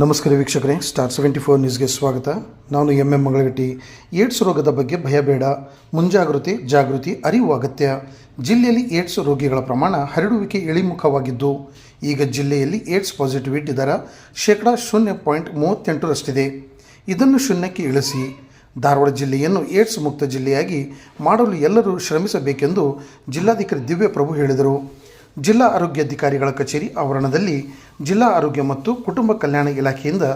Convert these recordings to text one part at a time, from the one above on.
ನಮಸ್ಕಾರ ವೀಕ್ಷಕರೇ star seventy four ನ್ಯೂಸ್ಗೆ ಸ್ವಾಗತ. ನಾನು ಎಂ ಎಂ ಮಂಗಳಗಟ್ಟಿ. ಏಡ್ಸ್ ರೋಗದ ಬಗ್ಗೆ ಭಯ ಬೇಡ, ಮುಂಜಾಗೃತಿ, ಜಾಗೃತಿ, ಅರಿವು ಅಗತ್ಯ. ಜಿಲ್ಲೆಯಲ್ಲಿ ಏಡ್ಸ್ ರೋಗಿಗಳ ಪ್ರಮಾಣ ಹರಡುವಿಕೆ ಇಳಿಮುಖವಾಗಿದ್ದು, ಈಗ ಜಿಲ್ಲೆಯಲ್ಲಿ ಏಡ್ಸ್ ಪಾಸಿಟಿವಿಟಿ ದರ ಶೇಕಡಾ ಶೂನ್ಯ ಪಾಯಿಂಟ್ ಮೂವತ್ತೆಂಟರಷ್ಟಿದೆ. ಇದನ್ನು ಶೂನ್ಯಕ್ಕೆ ಇಳಿಸಿ. ಧಾರವಾಡ ಜಿಲ್ಲೆಯನ್ನು ಏಡ್ಸ್ ಮುಕ್ತ ಜಿಲ್ಲೆಯಾಗಿ ಮಾಡಲು ಎಲ್ಲರೂ ಶ್ರಮಿಸಬೇಕೆಂದು ಜಿಲ್ಲಾಧಿಕಾರಿ ದಿವ್ಯಪ್ರಭು ಹೇಳಿದರು. ಜಿಲ್ಲಾ ಆರೋಗ್ಯಾಧಿಕಾರಿಗಳ ಕಚೇರಿ ಆವರಣದಲ್ಲಿ ಜಿಲ್ಲಾ ಆರೋಗ್ಯ ಮತ್ತು ಕುಟುಂಬ ಕಲ್ಯಾಣ ಇಲಾಖೆಯಿಂದ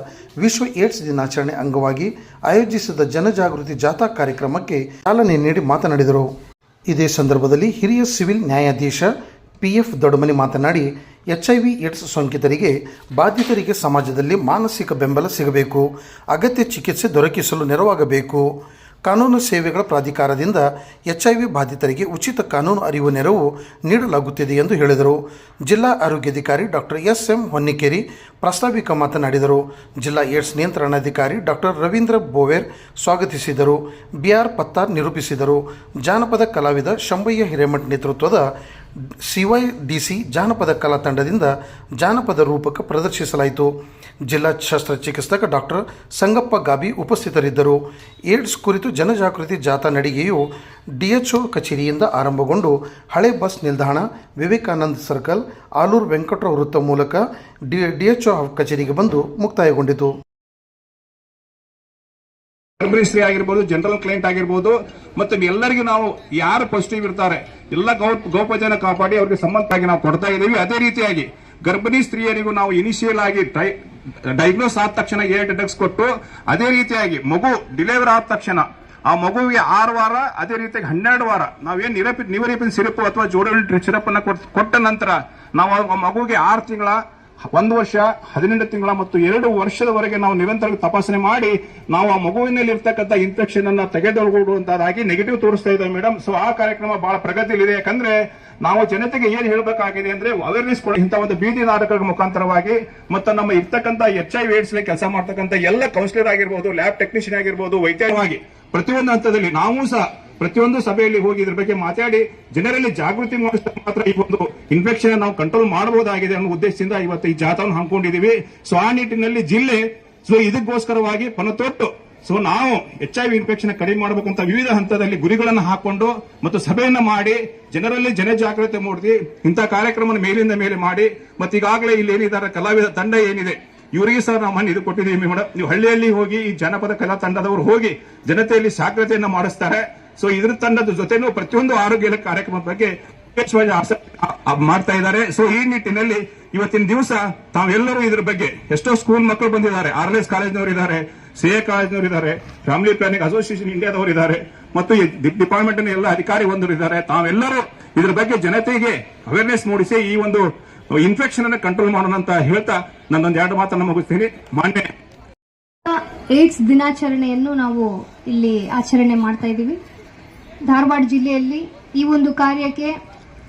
ವಿಶ್ವ ಏಡ್ಸ್ ದಿನಾಚರಣೆ ಅಂಗವಾಗಿ ಆಯೋಜಿಸಿದ ಜನಜಾಗೃತಿ ಜಾಥಾ ಕಾರ್ಯಕ್ರಮಕ್ಕೆ ಚಾಲನೆ ನೀಡಿ ಮಾತನಾಡಿದರು. ಇದೇ ಸಂದರ್ಭದಲ್ಲಿ ಹಿರಿಯ ಸಿವಿಲ್ ನ್ಯಾಯಾಧೀಶ ಪಿ ಎಫ್ ದೊಡ್ಡಮನಿ ಮಾತನಾಡಿ ಎಚ್ ಐ ವಿ ಏಡ್ಸ್ ಸೋಂಕಿತರಿಗೆ ಬಾಧಿತರಿಗೆ ಸಮಾಜದಲ್ಲಿ ಮಾನಸಿಕ ಬೆಂಬಲ ಸಿಗಬೇಕು, ಅಗತ್ಯ ಚಿಕಿತ್ಸೆ ದೊರಕಿಸಲು ನೆರವಾಗಬೇಕು. ಕಾನೂನು ಸೇವೆಗಳ ಪ್ರಾಧಿಕಾರದಿಂದ ಎಚ್ ಐ ವಿ ಬಾಧಿತರಿಗೆ ಉಚಿತ ಕಾನೂನು ಅರಿವು ನೆರವು ನೀಡಲಾಗುತ್ತಿದೆ ಎಂದು ಹೇಳಿದರು. ಜಿಲ್ಲಾ ಆರೋಗ್ಯಾಧಿಕಾರಿ ಡಾಕ್ಟರ್ ಎಸ್ ಎಂ ಹೊನ್ನಿಕೇರಿ ಪ್ರಾಸ್ತಾವಿಕ ಮಾತನಾಡಿದರು. ಜಿಲ್ಲಾ ಏಡ್ಸ್ ನಿಯಂತ್ರಣಾಧಿಕಾರಿ ಡಾಕ್ಟರ್ ರವೀಂದ್ರ ಬೋವೇರ್ ಸ್ವಾಗತಿಸಿದರು. ಬಿಆರ್ ಪತ್ತಾರ್ ನಿರೂಪಿಸಿದರು. ಜಾನಪದ ಕಲಾವಿದ ಶಂಭಯ್ಯ ಹಿರೇಮಠ್ ನೇತೃತ್ವದ ಸಿವೈಡಿಸಿ ಜಾನಪದ ಕಲಾ ತಂಡದಿಂದ ಜಾನಪದ ರೂಪಕ ಪ್ರದರ್ಶಿಸಲಾಯಿತು. ಜಿಲ್ಲಾ ಶಸ್ತ್ರಚಿಕಿತ್ಸಕ ಡಾಕ್ಟರ್ ಸಂಗಪ್ಪ ಗಾಬಿ ಉಪಸ್ಥಿತರಿದ್ದರು. ಏಡ್ಸ್ ಕುರಿತು ಜನಜಾಗೃತಿ ಜಾಥಾ ನಡಿಗೆಯು ಡಿಎಚ್ಒ ಕಚೇರಿಯಿಂದ ಆರಂಭಗೊಂಡು ಹಳೆ ಬಸ್ ನಿಲ್ದಾಣ, ವಿವೇಕಾನಂದ ಸರ್ಕಲ್, ಆಲೂರು ವೆಂಕಟರಾವ್ ವೃತ್ತ ಮೂಲಕ ಡಿ, ಡಿಎಚ್ಒ ಕಚೇರಿಗೆ ಬಂದು ಮುಕ್ತಾಯಗೊಂಡಿತು. ಗರ್ಭಿಣಿ ಸ್ತ್ರೀ ಆಗಿರ್ಬೋದು ಜನರಲ್ ಕ್ಲೈಂಟ್ ಆಗಿರ್ಬೋದು, ಮತ್ತು ಎಲ್ಲರಿಗೂ ನಾವು ಯಾರು ಪಾಸಿಟಿವ್ ಇರ್ತಾರೆ, ಎಲ್ಲ ಗೌ, ಗೌಪಜನ ಕಾಪಾಡಿ ಅವರಿಗೆ ಸಂಬಂಧವಾಗಿ ನಾವು ಕೊಡ್ತಾ ಇದ್ದೀವಿ. ಅದೇ ರೀತಿಯಾಗಿ ಗರ್ಭಿಣಿ ಸ್ತ್ರೀಯರಿಗೂ ನಾವು ಇನಿಷಿಯಲ್ ಆಗಿ ಡೈಗ್ನೋಸ್ ಆದ ತಕ್ಷಣ ಏಟ್ ಡ್ರಗ್ಸ್ ಕೊಟ್ಟು, ಅದೇ ರೀತಿಯಾಗಿ ಮಗು ಡಿಲಿವರ್ ಆದ ತಕ್ಷಣ, ಆ ಮಗುವಿಗೆ ಆರು ವಾರ, ಅದೇ ರೀತಿಯಾಗಿ ಹನ್ನೆರಡು ವಾರ, ನಾವೇನು ನಿರಪಿ, ನಿವರಿಪಿನ ಸಿರಪ್ ಅಥವಾ ಜೋಡಲ್ ಸಿರಪ್ ಅನ್ನ ಕೊಟ್- ಕೊಟ್ಟ ನಂತರ ನಾವು ಆ ಮಗುವಿಗೆ ಆರು ತಿಂಗಳ ಒಂದು ವರ್ಷ, ಹದಿನೆಂಟು ತಿಂಗಳ ಮತ್ತು ಎರಡು ವರ್ಷದವರೆಗೆ ನಾವು ನಿರಂತರ ತಪಾಸಣೆ ಮಾಡಿ, ನಾವು ಆ ಮಗುವಿನಲ್ಲಿ ಇರ್ತಕ್ಕಂಥ ಇನ್ಫೆಕ್ಷನ್ ಅನ್ನ ತೆಗೆದುಕೊಳ್ಳುವಂತದಾಗಿ ನೆಗೆಟಿವ್ ತೋರಿಸ್ತಾ ಇದೆ ಮೇಡಮ್ ಸೊ ಆ ಕಾರ್ಯಕ್ರಮ ಬಹಳ ಪ್ರಗತಿಯಲ್ಲಿದೆ. ಯಾಕಂದ್ರೆ ನಾವು ಜನತೆಗೆ ಏನ್ ಹೇಳಬೇಕಾಗಿದೆ ಅಂದ್ರೆ ಅವೇರ್ನೆಸ್ ಕೊಡ ಇಂಥ ಒಂದು ಬೀದಿ ನಾಟಕಗಳ ಮುಖಾಂತರವಾಗಿ ಮತ್ತು ನಮ್ಮ ಇರ್ತಕ್ಕಂಥ ಎಚ್ ಐ ಏಡ್ಸ್ ಕೆಲಸ ಮಾಡ್ತಕ್ಕಂಥ ಎಲ್ಲ ಕೌನ್ಸಿಲರ್ ಆಗಿರ್ಬೋದು ಲ್ಯಾಬ್ ಟೆಕ್ನಿಷಿಯನ್ ಆಗಿರ್ಬೋದು ವೈದ್ಯವಾಗಿ ಪ್ರತಿಯೊಂದು ಹಂತದಲ್ಲಿ ನಾವು ಸಹ ಪ್ರತಿಯೊಂದು ಸಭೆಯಲ್ಲಿ ಹೋಗಿ ಇದ್ರ ಬಗ್ಗೆ ಮಾತಾಡಿ, ಜನರಲ್ಲಿ ಜಾಗೃತಿ ಮೂಡಿಸಿದ ಮಾತ್ರ ಈ ಒಂದು ಇನ್ಫೆಕ್ಷನ್ ನಾವು ಕಂಟ್ರೋಲ್ ಮಾಡಬಹುದಾಗಿದೆ ಅನ್ನೋ ಉದ್ದೇಶದಿಂದ ಇವತ್ತು ಈ ಜಾಥಾವನ್ನು ಹಮ್ಮಿಕೊಂಡಿದ್ದೀವಿ. ಸೊ ಆ ನಿಟ್ಟಿನಲ್ಲಿ ಜಿಲ್ಲೆ ಸೊ ಇದಕ್ಕೋಸ್ಕರವಾಗಿ ಪನತೊಟ್ಟು ಸೊ ನಾವು ಎಚ್ ಐ ವಿ ಇನ್ಫೆಕ್ಷನ್ ಕಡಿಮೆ ಮಾಡಬೇಕು ಅಂತ ವಿವಿಧ ಹಂತದಲ್ಲಿ ಗುರಿಗಳನ್ನು ಹಾಕೊಂಡು ಮತ್ತು ಸಭೆಯನ್ನು ಮಾಡಿ, ಜನರಲ್ಲಿ ಜನಜಾಗೃತಿ ಮೂಡಿಸಿ ಇಂಥ ಕಾರ್ಯಕ್ರಮ ಮೇಲಿಂದ ಮೇಲೆ ಮಾಡಿ, ಮತ್ತೆ ಈಗಾಗಲೇ ಇಲ್ಲಿ ಏನಿದ್ದಾರೆ ಕಲಾವಿದ ತಂಡ ಏನಿದೆ, ಇವರಿಗೆ ಸರ್ ನಾವು ಮನೆ ಇದು ಕೊಟ್ಟಿದ್ದೀವಿ ಮೇಡಮ್ ನೀವು ಹಳ್ಳಿಯಲ್ಲಿ ಹೋಗಿ ಈ ಜನಪದ ಕಲಾ ತಂಡದವರು ಹೋಗಿ ಜನತೆಯಲ್ಲಿ ಸಾಗ್ರತೆಯನ್ನು ಮಾಡಿಸ್ತಾರೆ. ಸೊ ಇದ್ರ ತಂಡದ ಜೊತೆನೂ ಪ್ರತಿಯೊಂದು ಆರೋಗ್ಯ ಕಾರ್ಯಕ್ರಮದ ಬಗ್ಗೆ ವಿಶೇಷವಾಗಿ ಆಸಕ್ತಿ ಮಾಡ್ತಾ ಇದ್ದಾರೆ. ಸೊ ಈ ನಿಟ್ಟಿನಲ್ಲಿ ಇವತ್ತಿನ ದಿವಸ ತಾವೆಲ್ಲರೂ ಇದ್ರ ಬಗ್ಗೆ ಎಷ್ಟೋ ಸ್ಕೂಲ್ ಮಕ್ಕಳು ಬಂದಿದ್ದಾರೆ. ಆರ್ ಎಸ್ ಕಾಲೇಜ್ನವರು ಇದ್ದಾರೆ ಸಿ ಎ ಕಾಲೇಜ್ನವರು ಇದ್ದಾರೆ ಫ್ಯಾಮಿಲಿ ಪ್ಲಾನಿಂಗ್ ಅಸೋಸಿಯೇಷನ್ ಇಂಡಿಯಾದವರು ಇದ್ದಾರೆ, ಮತ್ತು ಡಿಪಾರ್ಟ್ಮೆಂಟ್ ಎಲ್ಲ ಅಧಿಕಾರಿ ಒಂದರು ಇದ್ದಾರೆ. ತಾವೆಲ್ಲರೂ ಇದ್ರ ಬಗ್ಗೆ ಜನತೆಗೆ ಅವೇರ್ನೆಸ್ ಮೂಡಿಸಿ ಈ ಒಂದು ಇನ್ಫೆಕ್ಷನ್ ಅನ್ನು ಕಂಟ್ರೋಲ್ ಮಾಡೋಣ ಅಂತ ಹೇಳ್ತಾ ನನ್ನೊಂದು ಎರಡು ಮಾತನ್ನು ಮುಗಿಸ್ತೀನಿ. ಮಾನ್ಯ ಏಡ್ಸ್ ದಿನಾಚರಣೆಯನ್ನು ನಾವು ಇಲ್ಲಿ ಆಚರಣೆ ಮಾಡ್ತಾ ಇದ್ದೀವಿ. ಧಾರವಾಡ ಜಿಲ್ಲೆಯಲ್ಲಿ ಈ ಒಂದು ಕಾರ್ಯಕ್ಕೆ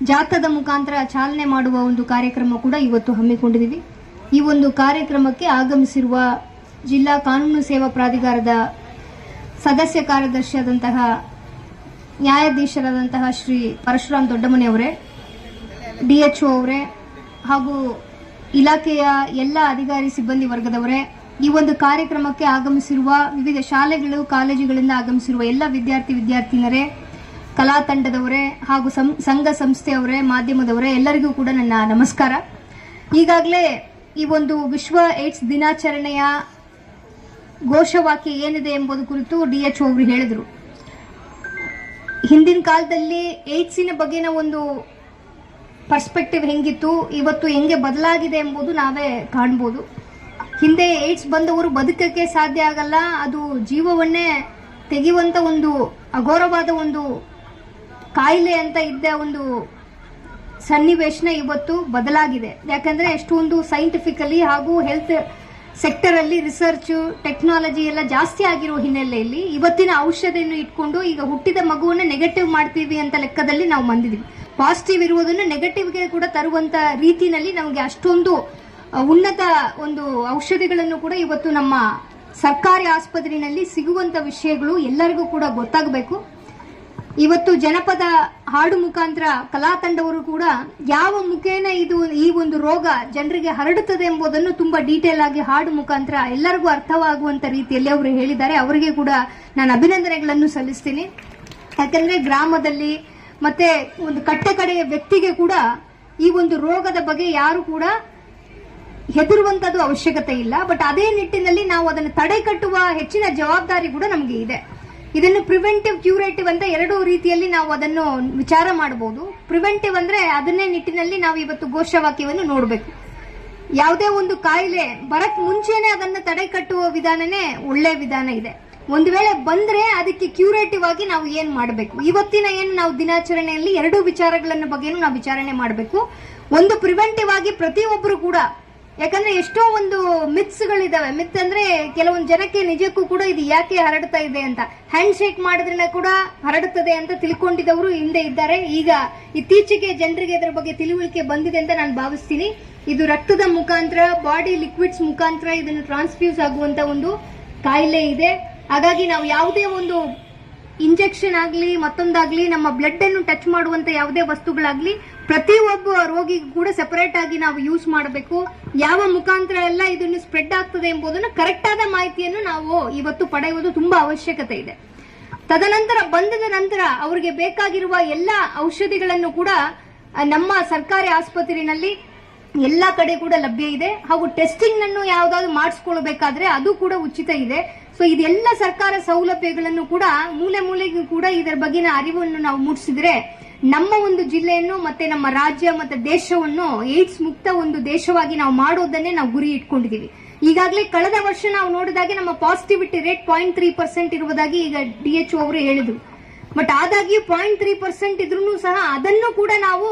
ಜಾಥಾದ ಮುಖಾಂತರ ಚಾಲನೆ ಮಾಡುವ ಒಂದು ಕಾರ್ಯಕ್ರಮ ಕೂಡ ಇವತ್ತು ಹಮ್ಮಿಕೊಂಡಿದ್ದೀವಿ. ಈ ಒಂದು ಕಾರ್ಯಕ್ರಮಕ್ಕೆ ಆಗಮಿಸಿರುವ ಜಿಲ್ಲಾ ಕಾನೂನು ಸೇವಾ ಪ್ರಾಧಿಕಾರದ ಸದಸ್ಯ ಕಾರ್ಯದರ್ಶಿಯಾದಂತಹ ನ್ಯಾಯಾಧೀಶರಾದಂತಹ ಶ್ರೀ ಪರಶುರಾಮ್ ದೊಡ್ಡಮನೆ ಅವರೇ, ಡಿಎಚ್ಒ ಅವರೇ, ಹಾಗೂ ಇಲಾಖೆಯ ಎಲ್ಲ ಅಧಿಕಾರಿ ಸಿಬ್ಬಂದಿ ವರ್ಗದವರೇ, ಈ ಒಂದು ಕಾರ್ಯಕ್ರಮಕ್ಕೆ ಆಗಮಿಸಿರುವ ವಿವಿಧ ಶಾಲೆಗಳು, ಕಾಲೇಜುಗಳಿಂದ ಆಗಮಿಸಿರುವ ಎಲ್ಲ ವಿದ್ಯಾರ್ಥಿ ವಿದ್ಯಾರ್ಥಿನರೇ ಕಲಾ ತಂಡದವರೇ ಹಾಗೂ ಸಂಘ ಸಂಸ್ಥೆಯವರೇ, ಮಾಧ್ಯಮದವರೇ ಎಲ್ಲರಿಗೂ ಕೂಡ ನನ್ನ ನಮಸ್ಕಾರ. ಈಗಾಗಲೇ ಈ ಒಂದು ವಿಶ್ವ ಏಡ್ಸ್ ದಿನಾಚರಣೆಯ ಘೋಷವಾಕ್ಯ ಏನಿದೆ ಎಂಬುದು ಕುರಿತು ಡಿಎಚ್ಒ ಅವರು ಹೇಳಿದರು. ಹಿಂದಿನ ಕಾಲದಲ್ಲಿ ಏಡ್ಸಿನ ಬಗೆನ ಒಂದು ಪರ್ಸ್ಪೆಕ್ಟಿವ್ ಹೆಂಗಿತ್ತು, ಇವತ್ತು ಹೆಂಗೆ ಬದಲಾಗಿದೆ ಎಂಬುದು ನಾವೇ ಕಾಣ್ಬೋದು. ಹಿಂದೆ ಏಡ್ಸ್ ಬಂದವರು ಬದುಕಕ್ಕೆ ಸಾಧ್ಯ ಆಗಲ್ಲ, ಅದು ಜೀವವನ್ನೇ ತೆಗೆಯುವಂಥ ಒಂದು ಅಘೋರವಾದ ಒಂದು ಕಾಯಿಲೆ ಅಂತ ಇದ್ದ ಒಂದು ಸನ್ನಿವೇಶನ ಇವತ್ತು ಬದಲಾಗಿದೆ. ಯಾಕಂದ್ರೆ ಎಷ್ಟೊಂದು ಸೈಂಟಿಫಿಕಲಿ ಹಾಗೂ ಹೆಲ್ತ್ ಸೆಕ್ಟರ್ ಅಲ್ಲಿ ರಿಸರ್ಚ್ ಟೆಕ್ನಾಲಜಿ ಎಲ್ಲ ಜಾಸ್ತಿ ಆಗಿರೋ ಹಿನ್ನೆಲೆಯಲ್ಲಿ ಇವತ್ತಿನ ಔಷಧಿಯನ್ನು ಇಟ್ಕೊಂಡು ಈಗ ಹುಟ್ಟಿದ ಮಗುವನ್ನ ನೆಗೆಟಿವ್ ಮಾಡ್ತೀವಿ ಅಂತ ಲೆಕ್ಕದಲ್ಲಿ ನಾವು ಬಂದಿದ್ದೀವಿ ಪಾಸಿಟಿವ್ ಇರುವುದನ್ನು ನೆಗೆಟಿವ್ಗೆ ಕೂಡ ತರುವಂತ ರೀತಿಯಲ್ಲಿ ನಮಗೆ ಅಷ್ಟೊಂದು ಉನ್ನತ ಒಂದು ಔಷಧಿಗಳನ್ನು ಕೂಡ ಇವತ್ತು ನಮ್ಮ ಸರ್ಕಾರಿ ಆಸ್ಪತ್ರೆಯಲ್ಲಿ ಸಿಗುವಂತ ವಿಷಯಗಳು ಎಲ್ಲರಿಗೂ ಕೂಡ ಗೊತ್ತಾಗಬೇಕು. ಇವತ್ತು ಜನಪದ ಹಾಡು ಮುಖಾಂತರ ಕಲಾ ತಂಡವರು ಕೂಡ ಯಾವ ಮುಖೇನ ಇದು ಈ ಒಂದು ರೋಗ ಜನರಿಗೆ ಹರಡುತ್ತದೆ ಎಂಬುದನ್ನು ತುಂಬಾ ಡೀಟೇಲ್ ಆಗಿ ಹಾಡು ಮುಖಾಂತರ ಎಲ್ಲರಿಗೂ ಅರ್ಥವಾಗುವಂತ ರೀತಿಯಲ್ಲಿ ಅವರು ಹೇಳಿದ್ದಾರೆ. ಅವರಿಗೆ ಕೂಡ ನಾನು ಅಭಿನಂದನೆಗಳನ್ನು ಸಲ್ಲಿಸ್ತೀನಿ. ಯಾಕಂದ್ರೆ ಗ್ರಾಮದಲ್ಲಿ ಮತ್ತೆ ಒಂದು ಕಟ್ಟೆ ಕಡೆಯ ವ್ಯಕ್ತಿಗೆ ಕೂಡ ಈ ಒಂದು ರೋಗದ ಬಗ್ಗೆ ಯಾರು ಕೂಡ ಹೆದರುವಂತದ್ದು ಅವಶ್ಯಕತೆ ಇಲ್ಲ. ಬಟ್ ಅದೇ ನಿಟ್ಟಿನಲ್ಲಿ ನಾವು ಅದನ್ನು ತಡೆಗಟ್ಟುವ ಹೆಚ್ಚಿನ ಜವಾಬ್ದಾರಿ ಕೂಡ ನಮಗೆ ಇದೆ. ಇದನ್ನು ಪ್ರಿವೆಂಟಿವ್ ಕ್ಯೂರೇಟಿವ್ ಅಂತ ಎರಡು ರೀತಿಯಲ್ಲಿ ನಾವು ಅದನ್ನು ವಿಚಾರ ಮಾಡಬಹುದು. ಪ್ರಿವೆಂಟಿವ್ ಅಂದ್ರೆ ಅದನ್ನೇ ನಿಟ್ಟಿನಲ್ಲಿ ನಾವು ಇವತ್ತು ಘೋಷವಾಕ್ಯವನ್ನು ನೋಡಬೇಕು. ಯಾವುದೇ ಒಂದು ಕಾಯಿಲೆ ಬರಕ್ ಮುಂಚೆನೆ ಅದನ್ನು ತಡೆ ಕಟ್ಟುವ ವಿಧಾನನೇ ಒಳ್ಳೆ ವಿಧಾನ ಇದೆ. ಒಂದು ವೇಳೆ ಬಂದ್ರೆ ಅದಕ್ಕೆ ಕ್ಯೂರೇಟಿವ್ ಆಗಿ ನಾವು ಏನ್ ಮಾಡಬೇಕು? ಇವತ್ತಿನ ಏನು ನಾವು ದಿನಾಚರಣೆಯಲ್ಲಿ ಎರಡು ವಿಚಾರಗಳನ್ನ ಬಗ್ಗೆ ನಾವು ವಿಚಾರಣೆ ಮಾಡಬೇಕು. ಒಂದು ಪ್ರಿವೆಂಟಿವ್ ಆಗಿ ಪ್ರತಿಯೊಬ್ಬರು ಕೂಡ ಯಾಕಂದ್ರೆ ಎಷ್ಟೋ ಒಂದು ಮಿತ್ಸ್ ಗಳಿದಾವೆ ಮಿತ್ ಅಂದ್ರೆ ಕೆಲವೊಂದು ಜನಕ್ಕೆ ನಿಜಕ್ಕೂ ಕೂಡ ಇದು ಯಾಕೆ ಹರಡ್ತಾ ಇದೆ ಅಂತ. ಹ್ಯಾಂಡ್ ಶೇಕ್ ಮಾಡಿದ್ರೆ ಕೂಡ ಹರಡುತ್ತದೆ ಅಂತ ತಿಳ್ಕೊಂಡಿದ್ದವರು ಹಿಂದೆ ಇದ್ದಾರೆ. ಈಗ ಇತ್ತೀಚೆಗೆ ಜನರಿಗೆ ಇದರ ಬಗ್ಗೆ ತಿಳುವಳಿಕೆ ಬಂದಿದೆ ಅಂತ ನಾನು ಭಾವಿಸ್ತೀನಿ. ಇದು ರಕ್ತದ ಮುಖಾಂತರ ಬಾಡಿ ಲಿಕ್ವಿಡ್ಸ್ ಮುಖಾಂತರ ಇದನ್ನು ಟ್ರಾನ್ಸ್ಫ್ಯೂಸ್ ಆಗುವಂತ ಒಂದು ಕಾಯಿಲೆ ಇದೆ. ಹಾಗಾಗಿ ನಾವು ಯಾವುದೇ ಒಂದು ಇಂಜೆಕ್ಷನ್ ಆಗಲಿ ಮತ್ತೊಂದಾಗ್ಲಿ ನಮ್ಮ ಬ್ಲಡ್ ಅನ್ನು ಟಚ್ ಮಾಡುವಂತ ಯಾವುದೇ ವಸ್ತುಗಳಾಗ್ಲಿ ಪ್ರತಿಯೊಬ್ಬ ರೋಗಿಗೂ ಕೂಡ ಸೆಪರೇಟ್ ಆಗಿ ನಾವು ಯೂಸ್ ಮಾಡಬೇಕು. ಯಾವ ಮುಖಾಂತರ ಎಲ್ಲ ಇದನ್ನು ಸ್ಪ್ರೆಡ್ ಆಗ್ತದೆ ಎಂಬುದನ್ನು ಕರೆಕ್ಟ್ ಆದ ಮಾಹಿತಿಯನ್ನು ನಾವು ಇವತ್ತು ಪಡೆಯುವುದು ತುಂಬಾ ಅವಶ್ಯಕತೆ ಇದೆ. ತದನಂತರ ಬಂದದ ನಂತರ ಅವರಿಗೆ ಬೇಕಾಗಿರುವ ಎಲ್ಲ ಔಷಧಿಗಳನ್ನು ಕೂಡ ನಮ್ಮ ಸರ್ಕಾರಿ ಆಸ್ಪತ್ರೆಯಲ್ಲಿ ಎಲ್ಲ ಕಡೆ ಕೂಡ ಲಭ್ಯ ಇದೆ. ಹಾಗೂ ಟೆಸ್ಟಿಂಗ್ ಅನ್ನು ಯಾವ್ದಾದ್ರು ಮಾಡಿಸ್ಕೊಳ್ಬೇಕಾದ್ರೆ ಅದು ಕೂಡ ಉಚಿತ ಇದೆ. ಸೊ ಇದೆಲ್ಲ ಸರ್ಕಾರ ಸೌಲಭ್ಯಗಳನ್ನು ಕೂಡ ಮೂಲೆ ಮೂಲೆಗೂ ಕೂಡ ಇದರ ಬಗ್ಗೆ ಅರಿವನ್ನು ನಾವು ಮೂಡಿಸಿದ್ರೆ ನಮ್ಮ ಒಂದು ಜಿಲ್ಲೆಯನ್ನು ಮತ್ತೆ ನಮ್ಮ ರಾಜ್ಯ ಮತ್ತೆ ದೇಶವನ್ನು ಏಡ್ಸ್ ಮುಕ್ತ ಒಂದು ದೇಶವಾಗಿ ನಾವು ಮಾಡೋದನ್ನೇ ನಾವು ಗುರಿ ಇಟ್ಕೊಂಡಿದೀವಿ ಈಗಾಗಲೇ ಕಳೆದ ವರ್ಷ ನಾವು ನೋಡಿದಾಗೆ ನಮ್ಮ positivity rate point three percent ಇರುವುದಾಗಿ ಈಗ ಡಿ ಎಚ್ ಅವರು ಹೇಳಿದ್ರು. ಬಟ್ ಆದಾಗ್ಯೂ ಪಾಯಿಂಟ್ ತ್ರೀ ಪರ್ಸೆಂಟ್ ಇದ್ರೂ ಸಹ ಅದನ್ನು ಕೂಡ ನಾವು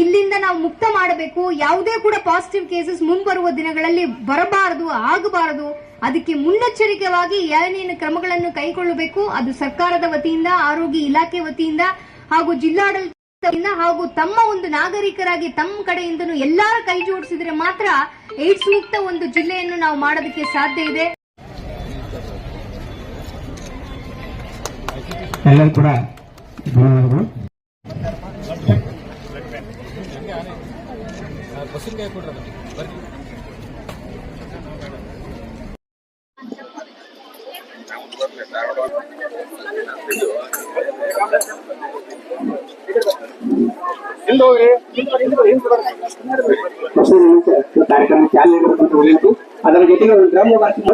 ಇಲ್ಲಿಂದ ನಾವು ಮುಕ್ತ ಮಾಡಬೇಕು. ಯಾವುದೇ ಕೂಡ ಪಾಸಿಟಿವ್ ಕೇಸಸ್ ಮುಂಬರುವ ದಿನಗಳಲ್ಲಿ ಬರಬಾರದು, ಆಗಬಾರದು. ಅದಕ್ಕೆ ಮುನ್ನೆಚ್ಚರಿಕೆವಾಗಿ ಏನೇನು ಕ್ರಮಗಳನ್ನು ಕೈಗೊಳ್ಳಬೇಕು. ಅದು ಸರ್ಕಾರದ ವತಿಯಿಂದ, ಆರೋಗ್ಯ ಇಲಾಖೆ ವತಿಯಿಂದ ಹಾಗೂ ಜಿಲ್ಲಾಡಳಿತದಿಂದ ಹಾಗೂ ತಮ್ಮ ಒಂದು ನಾಗರಿಕರಾಗಿ ತಮ್ಮ ಕಡೆಯಿಂದನೂ ಎಲ್ಲರ ಕೈ ಜೋಡಿಸಿದ್ರೆ ಮಾತ್ರ ಏಡ್ಸ್ ಮುಕ್ತ ಒಂದು ಜಿಲ್ಲೆಯನ್ನು ನಾವು ಮಾಡೋದಕ್ಕೆ ಸಾಧ್ಯ ಇದೆ. ಎಲ್ಲರೂ ಕೂಡ ಧನ್ಯವಾದಗಳು ಕಾರ್ಯಕ್ರಮ ಚಾಲನೆ ಇರಬೇಕಂತ ವಿನಂತಿ ಅದರ ಜೊತೆಗೆ ಒಂದು ಗ್ರಾಮ ವಾರ್ಷಿಕ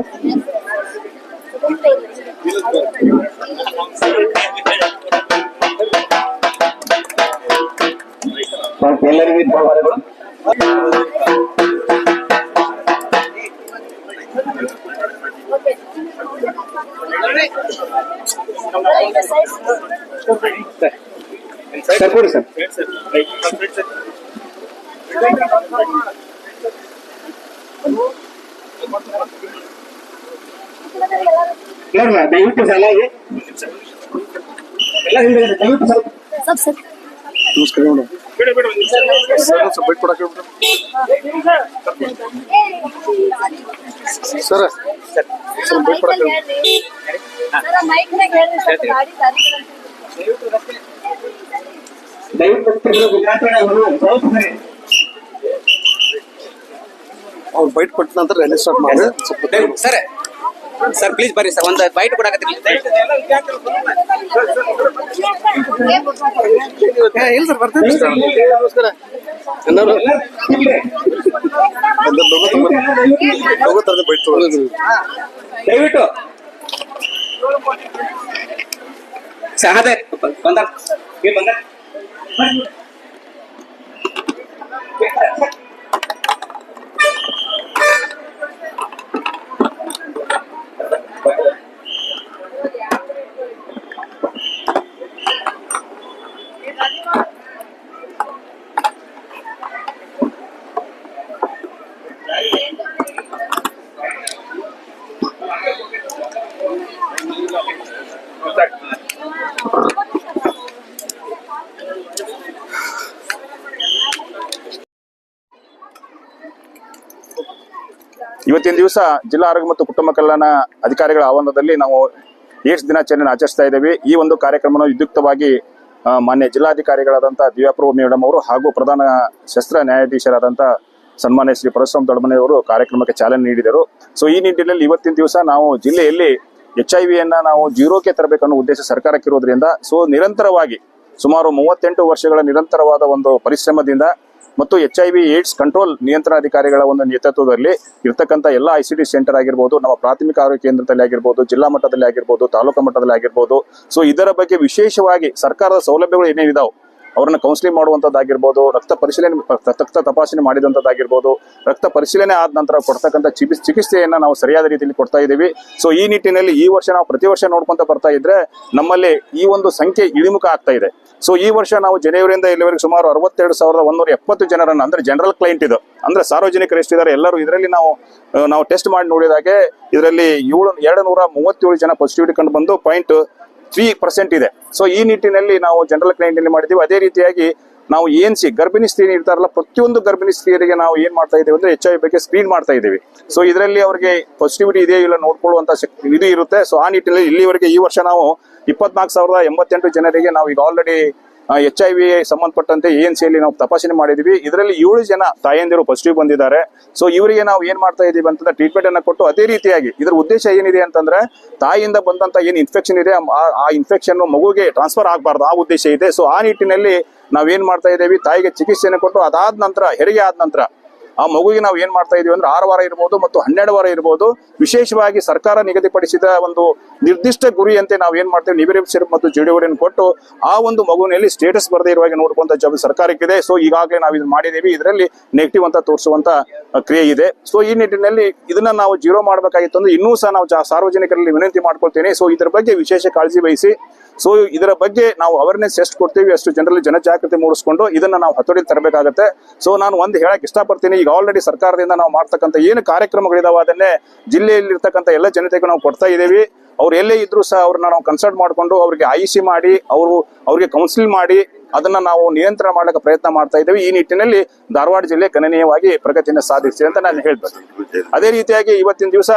ಸ್ವಲ್ಪ ಎಲ್ಲರಿಗೂ ಧನ್ಯವಾದಗಳು. ಸರ್, ಕೊಡಿ ಸರ್. ನೋಡ್ರ ದಯವಿಟ್ಟು ಚೆನ್ನಾಗಿ ಎಲ್ಲ ಹಿಂದೆ ಇದೆ. ದಯವಿಟ್ಟು ಸ್ವಲ್ಪ ನಮಸ್ಕಾರ ಮೇಡಮ್. ಸರ್ ಸ್ವಲ್ಪ ಬೈಟ್ ಕೊಡಕ್ಕೆ ಸರ್ ಸರ್ ಕೊಡಕ್ಕೆ ಸರಿ. ಅವ್ರು ಬೈಟ್ ಕೊಟ್ಟ ನಂತರ ರನ್ನಿ ಸ್ಟಾರ್ಟ್ ಮಾಡಿ ಸ್ವಲ್ಪ ಸರ್. ಸರ್ ಪ್ಲೀಸ್ ಬರ್ರಿ ಸರ್ ಒಂದು ಬೈಟ್ ಕೊಡಕತ್ತೀರಿ ಇಲ್ಲ ಸರ್ ಬರ್ತೇನೆ ನಮಸ್ಕಾರ ಎಲ್ಲರೂ ಬೈಟ್ ದಯವಿಟ್ಟು ಸಹದೆ ಬಂದ. ಬಂದ. ಇವತ್ತಿನ ದಿವಸ ಜಿಲ್ಲಾ ಆರೋಗ್ಯ ಮತ್ತು ಕುಟುಂಬ ಕಲ್ಯಾಣ ಅಧಿಕಾರಿಗಳ ಆಹ್ವಾನದಲ್ಲಿ ನಾವು ಏಡ್ಸ್ ದಿನಾಚರಣೆಯನ್ನು ಆಚರಿಸ್ತಾ ಇದ್ದೇವೆ. ಈ ಒಂದು ಕಾರ್ಯಕ್ರಮವನ್ನು ವಿದ್ಯುಕ್ತವಾಗಿ ಮಾನ್ಯ ಜಿಲ್ಲಾಧಿಕಾರಿಗಳಾದಂಥ ದಿವ್ಯಾಪ್ರಭು ಮೇಡಮ್ ಅವರು ಹಾಗೂ ಪ್ರಧಾನ ಶಸ್ತ್ರ ನ್ಯಾಯಾಧೀಶರಾದಂಥ ಸನ್ಮಾನ್ಯ ಶ್ರೀ ಪರಶುರಾಮ್ ದೊಡ್ಡಮನೆಯವರು ಕಾರ್ಯಕ್ರಮಕ್ಕೆ ಚಾಲನೆ ನೀಡಿದರು. ಸೊ ಈ ನಿಟ್ಟಿನಲ್ಲಿ ಇವತ್ತಿನ ದಿವಸ ನಾವು ಜಿಲ್ಲೆಯಲ್ಲಿ ಎಚ್ ಐ ವಿಯನ್ನು ನಾವು ಜೀರೋಕ್ಕೆ ತರಬೇಕನ್ನೋ ಉದ್ದೇಶ ಸರ್ಕಾರಕ್ಕಿರೋದ್ರಿಂದ ಸೊ ನಿರಂತರವಾಗಿ, ಸುಮಾರು ಮೂವತ್ತೆಂಟು ವರ್ಷಗಳ ನಿರಂತರವಾದ ಒಂದು ಪರಿಶ್ರಮದಿಂದ ಮತ್ತು H I V AIDS control ನಿಯಂತ್ರಣಾಧಿಕಾರಿಗಳ ಒಂದು ನೇತೃತ್ವದಲ್ಲಿ ಇರ್ತಕ್ಕಂಥ ಎಲ್ಲ ಐ ಸಿ ಡಿ ಸೆಂಟರ್ ಆಗಿರ್ಬೋದು, ನಮ್ಮ ಪ್ರಾಥಮಿಕ ಆರೋಗ್ಯ ಕೇಂದ್ರದಲ್ಲಿ ಆಗಿರ್ಬೋದು, ಜಿಲ್ಲಾ ಮಟ್ಟದಲ್ಲಿ ಆಗಿರ್ಬೋದು, ತಾಲೂಕು ಮಟ್ಟದಲ್ಲಿ ಆಗಿರ್ಬೋದು. ಸೊ ಇದರ ಬಗ್ಗೆ ವಿಶೇಷವಾಗಿ ಸರ್ಕಾರದ ಸೌಲಭ್ಯಗಳು ಏನೇನಿದಾವೆ? ಅವ್ರನ್ನ ಕೌನ್ಸಿಲಿಂಗ್ ಮಾಡುವಂಥದ್ದಾಗಿರ್ಬೋದು ರಕ್ತ ಪರಿಶೀಲನೆ, ರಕ್ತ ತಪಾಸಣೆ ಮಾಡಿದಂಥದ್ದಾಗಿರ್ಬೋದು ರಕ್ತ ಪರಿಶೀಲನೆ ಆದ ನಂತರ ಕೊಡ್ತಕ್ಕಂಥ ಚಿಕಿ ಚಿಕಿತ್ಸೆಯನ್ನ ನಾವು ಸರಿಯಾದ ರೀತಿಯಲ್ಲಿ ಕೊಡ್ತಾ ಇದ್ದೀವಿ. ಸೊ ಈ ನಿಟ್ಟಿನಲ್ಲಿ ಈ ವರ್ಷ ನಾವು ಪ್ರತಿ ವರ್ಷ ನೋಡ್ಕೊಂತ ಬರ್ತಾ ಇದ್ರೆ ನಮ್ಮಲ್ಲಿ ಈ ಒಂದು ಸಂಖ್ಯೆ ಇಳಿಮುಖ ಆಗ್ತಾ ಇದೆ. ಸೊ ಈ ವರ್ಷ ನಾವು ಜನವರಿಯಿಂದ ಇಲ್ಲಿವರೆಗೆ ಸುಮಾರು ಅರವತ್ತೆರಡು ಸಾವಿರದ ಒಂದೂರ ಎಪ್ಪತ್ತು ಜನರನ್ನು, ಅಂದ್ರೆ ಜನರಲ್ ಕ್ಲೈಂಟ್ ಇದು, ಅಂದ್ರೆ ಸಾರ್ವಜನಿಕರು ಎಷ್ಟಿದ್ದಾರೆ ಎಲ್ಲರೂ ಇದರಲ್ಲಿ ನಾವು ನಾವು ಟೆಸ್ಟ್ ಮಾಡಿ ನೋಡಿದಾಗೆ ಇದರಲ್ಲಿ ಏಳು ಎರಡು ನೂರ ಮೂವತ್ತೇಳು ಜನ ಪಾಸಿಟಿವಿಟಿ ಕಂಡು ಬಂದು ಪಾಯಿಂಟ್ ತ್ರೀ ಪರ್ಸೆಂಟ್ ಇದೆ. ಸೊ ಈ ನಿಟ್ಟಿನಲ್ಲಿ ನಾವು ಜನರಲ್ ಕ್ಲೈಂಟ್ ಅಲ್ಲಿ ಮಾಡಿದ್ದೀವಿ. ಅದೇ ರೀತಿಯಾಗಿ ನಾವು ಏನ್ ಸಿ, ಗರ್ಭಿಣಿ ಸ್ತ್ರೀ ಇರ್ತಾರಲ್ಲ ಪ್ರತಿಯೊಂದು ಗರ್ಭಿಣಿ ಸ್ತ್ರೀಯರಿಗೆ ನಾವು ಏನ್ ಮಾಡ್ತಾ ಇದ್ದೀವಿ ಅಂದ್ರೆ ಎಚ್ ಐ ಬಗ್ಗೆ ಸ್ಕ್ರೀನ್ ಮಾಡ್ತಾ ಇದ್ದೀವಿ. ಸೊ ಇದರಲ್ಲಿ ಅವರಿಗೆ ಪಾಸಿಟಿವಿಟಿ ಇದೆಯೋ ಇಲ್ಲ ನೋಡ್ಕೊಳ್ಳುವಂತ ಶಕ್ತಿ ಇದು ಇರುತ್ತೆ. ಸೊ ಆ ನಿಟ್ಟಿನಲ್ಲಿ ಇಲ್ಲಿವರೆಗೆ ಈ ವರ್ಷ ನಾವು ಇಪ್ಪತ್ನಾಲ್ಕು ಸಾವಿರದ ಎಂಬತ್ತೆಂಟು ಜನರಿಗೆ ನಾವು ಈಗ ಆಲ್ರೆಡಿ ಎಚ್ ಐ ವಿ ಸಂಬಂಧಪಟ್ಟಂತೆ ಎ ಎನ್ ಸಿಯಲ್ಲಿ ನಾವು ತಪಾಸಣೆ ಮಾಡಿದೀವಿ. ಇದರಲ್ಲಿ ಏಳು ಜನ ತಾಯಂದಿರು ಪಾಸಿಟಿವ್ ಬಂದಿದ್ದಾರೆ. ಸೊ ಇವರಿಗೆ ನಾವು ಏನ್ ಮಾಡ್ತಾ ಇದೀವಿ ಅಂತಂದ್ರೆ ಟ್ರೀಟ್ಮೆಂಟ್ ಅನ್ನ ಕೊಟ್ಟು ಅದೇ ರೀತಿಯಾಗಿ ಇದರ ಉದ್ದೇಶ ಏನಿದೆ ಅಂತಂದ್ರೆ ತಾಯಿಯಿಂದ ಬಂದಂತ ಏನ್ ಇನ್ಫೆಕ್ಷನ್ ಇದೆ, ಆ- ಆ ಇನ್ಫೆಕ್ಷನ್ ಮಗುಗೆ ಟ್ರಾನ್ಸ್ಫರ್ ಆಗಬಾರ್ದು. ಆ ಉದ್ದೇಶ ಇದೆ. ಸೊ ಆ ನಿಟ್ಟಿನಲ್ಲಿ ನಾವೇನ್ ಮಾಡ್ತಾ ಇದ್ದೀವಿ ತಾಯಿಗೆ ಚಿಕಿತ್ಸೆಯನ್ನು ಕೊಟ್ಟು ಅದಾದ ನಂತರ, ಹೆರಿಗೆ ಆದ ನಂತರ ಆ ಮಗುವಿಗೆ ನಾವು ಏನ್ ಮಾಡ್ತಾ ಇದೀವಿ ಅಂದ್ರೆ ಆರು ವಾರ ಇರ್ಬೋದು ಮತ್ತು ಹನ್ನೆರಡು ವಾರ ಇರ್ಬೋದು. ವಿಶೇಷವಾಗಿ ಸರ್ಕಾರ ನಿಗದಿಪಡಿಸಿದ ಒಂದು ನಿರ್ದಿಷ್ಟ ಗುರಿಯಂತೆ ನಾವು ಏನ್ ಮಾಡ್ತೇವೆ ನಿಬಿರಿಪ್ ಸಿರಪ್ ಮತ್ತು ಜಿಡಿಯೋಡಿಯನ್ನು ಕೊಟ್ಟು ಆ ಒಂದು ಮಗುವಿನಲ್ಲಿ ಸ್ಟೇಟಸ್ ಬರದೇ ಇರುವಾಗ ನೋಡುವಂತ ಸರ್ಕಾರಕ್ಕೆ ಸರ್ಕಾರಕ್ಕಿದೆ. ಸೊ ಈಗಾಗಲೇ ನಾವು ಇದು ಮಾಡಿದೀವಿ ಇದರಲ್ಲಿ ನೆಗೆಟಿವ್ ಅಂತ ತೋರಿಸುವಂತ ಕ್ರಿಯೆ ಇದೆ. ಸೊ ಈ ನಿಟ್ಟಿನಲ್ಲಿ ಇದನ್ನ ನಾವು ಜೀರೋ ಮಾಡಬೇಕಾಗಿತ್ತು ಅಂದ್ರೆ ಇನ್ನೂ ಸಹ ನಾವು ಸಾರ್ವಜನಿಕರಲ್ಲಿ ವಿನಂತಿ ಮಾಡ್ಕೊಳ್ತೇನೆ. ಸೊ ಇದರ ಬಗ್ಗೆ ವಿಶೇಷ ಕಾಳಜಿ ವಹಿಸಿ ಸೊ ಇದರ ಬಗ್ಗೆ ನಾವು ಅವೇರ್ನೆಸ್ ಎಷ್ಟು ಕೊಡ್ತೀವಿ, ಅಷ್ಟು ಜನರಲ್ಲಿ ಜನಜಾಗೃತಿ ಮೂಡಿಸ್ಕೊಂಡು ಇದನ್ನ ನಾವು ಹತೋಟಿ ತರಬೇಕಾಗತ್ತೆ. ಸೊ ನಾನು ಒಂದು ಹೇಳಕ್ ಇಷ್ಟಪಡ್ತೀನಿ, ಈಗ ಆಲ್ರೆಡಿ ಸರ್ಕಾರದಿಂದ ನಾವು ಮಾಡ್ತಕ್ಕಂಥ ಏನು ಕಾರ್ಯಕ್ರಮಗಳಿದಾವ, ಅದನ್ನೇ ಜಿಲ್ಲೆಯಲ್ಲಿ ಇರ್ತಕ್ಕಂಥ ಎಲ್ಲ ಜನತೆಗೂ ನಾವು ಕೊಡ್ತಾ ಇದ್ದೀವಿ. ಅವ್ರು ಎಲ್ಲೇ ಇದ್ರು ಸಹ ಅವ್ರನ್ನ ನಾವು ಕನ್ಸಲ್ಟ್ ಮಾಡಿಕೊಂಡು ಅವ್ರಿಗೆ ಸಿ ಮಾಡಿ, ಅವರು, ಅವ್ರಿಗೆ ಕೌನ್ಸಿಲ್ ಮಾಡಿ, ಅದನ್ನ ನಾವು ನಿಯಂತ್ರಣ ಮಾಡಲಿಕ್ಕೆ ಪ್ರಯತ್ನ ಮಾಡ್ತಾ ಇದ್ದೇವೆ. ಈ ನಿಟ್ಟಿನಲ್ಲಿ ಧಾರವಾಡ ಜಿಲ್ಲೆ ಗಣನೀಯವಾಗಿ ಪ್ರಗತಿಯನ್ನು ಸಾಧಿಸಿದೆ ಅಂತ ನಾನು ಹೇಳ್ತೇನೆ ಅದೇ ರೀತಿಯಾಗಿ ಇವತ್ತಿನ ದಿವಸ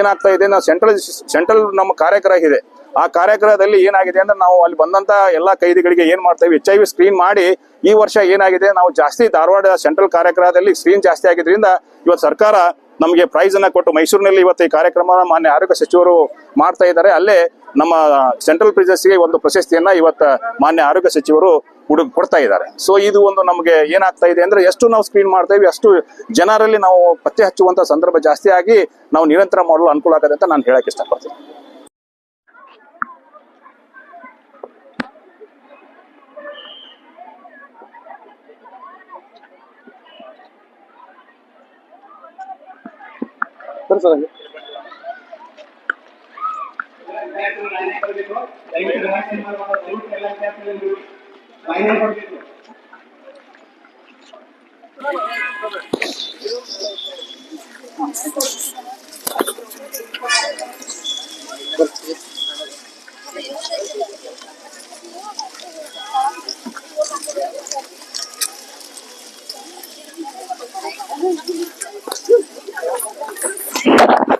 ಏನಾಗ್ತಾ ಇದೆ, ನಾವು ಸೆಂಟ್ರಲ್ ಸೆಂಟ್ರಲ್ ನಮ್ಮ ಕಾರ್ಯಕ್ರಮ ಇದೆ. ಆ ಕಾರ್ಯಕ್ರಮದಲ್ಲಿ ಏನಾಗಿದೆ ಅಂದ್ರೆ ನಾವು ಅಲ್ಲಿ ಬಂದಂತ ಎಲ್ಲಾ ಕೈದಿಗಳಿಗೆ ಏನ್ ಮಾಡ್ತೇವೆ ಎಚ್ ಐ ವಿ ಸ್ಕ್ರೀನ್ ಮಾಡಿ ಈ ವರ್ಷ ಏನಾಗಿದೆ, ನಾವು ಜಾಸ್ತಿ ಧಾರವಾಡ ಸೆಂಟ್ರಲ್ ಕಾರ್ಯಕ್ರಮದಲ್ಲಿ ಸ್ಕ್ರೀನ್ ಜಾಸ್ತಿ ಆಗಿದ್ರಿಂದ ಇವತ್ತು ಸರ್ಕಾರ ನಮಗೆ ಪ್ರೈಸ್ ಅನ್ನ ಕೊಟ್ಟು ಮೈಸೂರಿನಲ್ಲಿ ಇವತ್ತು ಈ ಕಾರ್ಯಕ್ರಮ ಮಾನ್ಯ ಆರೋಗ್ಯ ಸಚಿವರು ಮಾಡ್ತಾ ಇದ್ದಾರೆ. ಅಲ್ಲೇ ನಮ್ಮ ಸೆಂಟ್ರಲ್ಗೆ ಒಂದು ಪ್ರಶಸ್ತಿಯನ್ನ ಇವತ್ತು ಮಾನ್ಯ ಆರೋಗ್ಯ ಸಚಿವರು ಹುಡುಗ ಕೊಡ್ತಾ ಇದ್ದಾರೆ. ಸೊ ಇದು ಒಂದು ನಮಗೆ ಏನಾಗ್ತಾ ಇದೆ ಅಂದ್ರೆ ಎಷ್ಟು ನಾವು ಸ್ಕ್ರೀನ್ ಮಾಡ್ತೇವೆ, ಅಷ್ಟು ಜನರಲ್ಲಿ ನಾವು ಪತ್ತೆ ಹಚ್ಚುವಂತ ಸಂದರ್ಭ ಜಾಸ್ತಿ ಆಗಿ ನಾವು ನಿರಂತರ ಮಾಡಲು ಅನುಕೂಲ ಆಗದೆ ಅಂತ ನಾನು ಹೇಳಕ್ ಇಷ್ಟಪಡ್ತೀನಿ. तर सर Thank you. Sim.